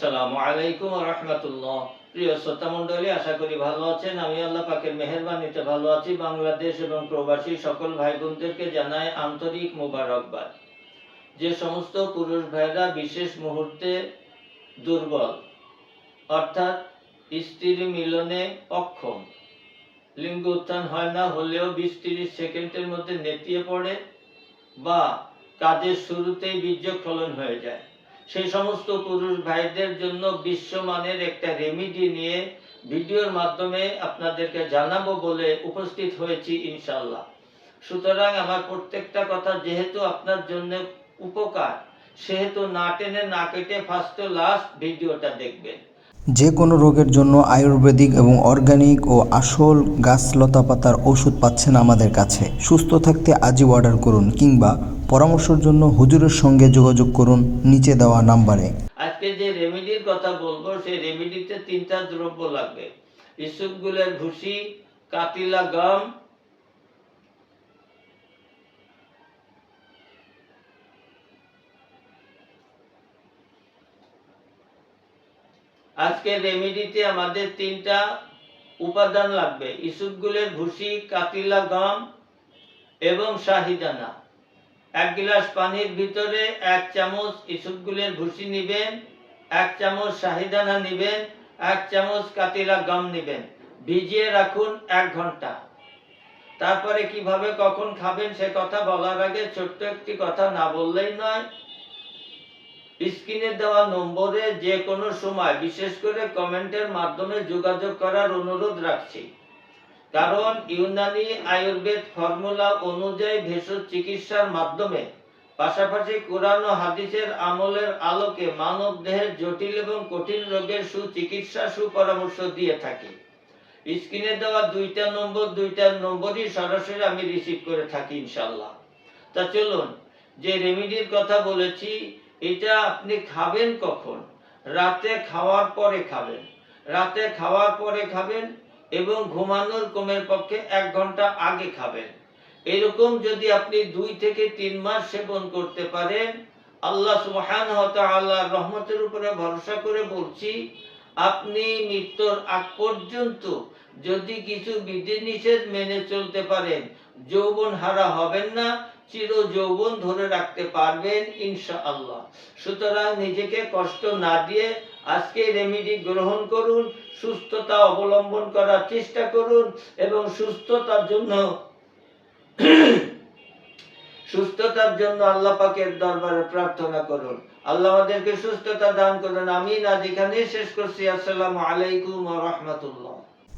আসসালামু আলাইকুম রহমতুল্লাহ। প্রিয় শ্রোতা মণ্ডলী, আশা করি ভালো আছেন। আমি আল্লাহ পাকের মেহরবানিতে ভালো আছি। বাংলাদেশ এবং প্রবাসী সকল ভাই বোনদেরকে জানাই আন্তরিক মোবারকবাদ। যে সমস্ত পুরুষ ভাইরা বিশেষ মুহূর্তে দুর্বল, অর্থাৎ স্ত্রীর মিলনে অক্ষম, লিঙ্গ উত্থান হয় না, হলেও বিশ তিরিশ সেকেন্ডের মধ্যে নেতিয়ে পড়ে বা কাজের শুরুতেই বীর্যক্ষলন হয়ে যায়। সেই সমস্ত পুরুষ ভাইদের জন্য বিশ্বমানের একটা রেমিডি নিয়ে ভিডিওর মাধ্যমে আপনাদেরকে জানাব বলে উপস্থিত হয়েছি ইনশাল্লাহ সুতরাং আমার প্রত্যেকটা কথা যেহেতু আপনার জন্য উপকার, সেহেতু না টেনে না কেটে ফার্স্ট টু লাস্ট ভিডিওটা দেখবেন। যে কোনো রোগের জন্য আয়ুর্বেদিক এবং অর্গানিক ও আসল গাছ লতা পাতার ওষুধ পাচ্ছেন আমাদের কাছে। সুস্থ থাকতে আজই অর্ডার করুন কিংবা পরামর্শের জন্য হুজুরের সঙ্গে যোগাযোগ করুন নিচে দেওয়া নাম্বারে। আজকে যে রেমেডির কথা বলব, সেই রেমেডিতে তিনটা দ্রব্য লাগবে। ইসুপগুলের ভুসি, কাতিলা গম, আজকে রেমেডিতে আমাদের তিনটা উপাদান লাগবে। ইসুপগুলের ভুসি, কাতিলা গম এবং শাহিদানা। এক গ্লাস পানির ভিতরে এক চামচ ইসুপগুলের ভুসি নিবেন, এক চামচ শাহিদানা নিবেন, এক চামচ কাতিলা গম নিবেন। ভিজিয়ে রাখুন এক ঘণ্টা। তারপরে কীভাবে কখন খাবেন সে কথা বলার আগে ছোট্ট একটি কথা না বললেই নয়। স্ক্রিনে দেওয়া নম্বরে যে কোনো সময় বিশেষ করে কমেন্টের মাধ্যমে যোগাযোগ করার অনুরোধ রাখছি। কারণ ইউনানি আয়ুর্বেদ ফর্মুলা অনুযায়ী ভেষজ চিকিৎসার মাধ্যমে, পাশাপাশি কোরআন ও হাদিসের আমলের আলোকে মানব দেহের জটিল এবং কঠিন রোগের সুচিকিৎসা সুপরামর্শ দিয়ে থাকি। স্ক্রিনে দেওয়া দুইটা নম্বর, দুইটা নম্বরই সরাসরি আমি রিসিভ করে থাকি ইনশাল্লাহ তা চলুন, যে রেমিডির কথা বলেছি, এটা আপনি খাবেন কখন? রাতে খাওয়ার পরে খাবেন। রাতে খাওয়ার পরে খাবেন এবং ঘুমানোর কমের পক্ষে এক ঘণ্টা আগে খাবেন। এরকম যদি আপনি দুই থেকে তিন মাস সেবন করতে পারেন, আল্লাহ সুবহান আল্লাহ রহমতের উপরে ভরসা করে বলছি, আপনি মৃত্যুর আগ পর্যন্ত যদি কিছু বিধিনিষেধ মেনে চলতে পারেন যৌবন হারা হবেন না চির যৌবন ধরে রাখতে পারবেন ইনশা আল্লাহ সুতরাং নিজেকে কষ্ট না দিয়ে আজকে রেমিডি গ্রহণ করুন, সুস্থতা অবলম্বন করার চেষ্টা করুন এবং সুস্থতার জন্য সুস্থতার জন্য আল্লাহ পাকের দরবারে প্রার্থনা করুন। আল্লাহ আমাদেরকে সুস্থতা দান করুন। আমিন। আজ এখানে শেষ করছি। আসসালামু আলাইকুম ওয়া রাহমাতুল্লাহ।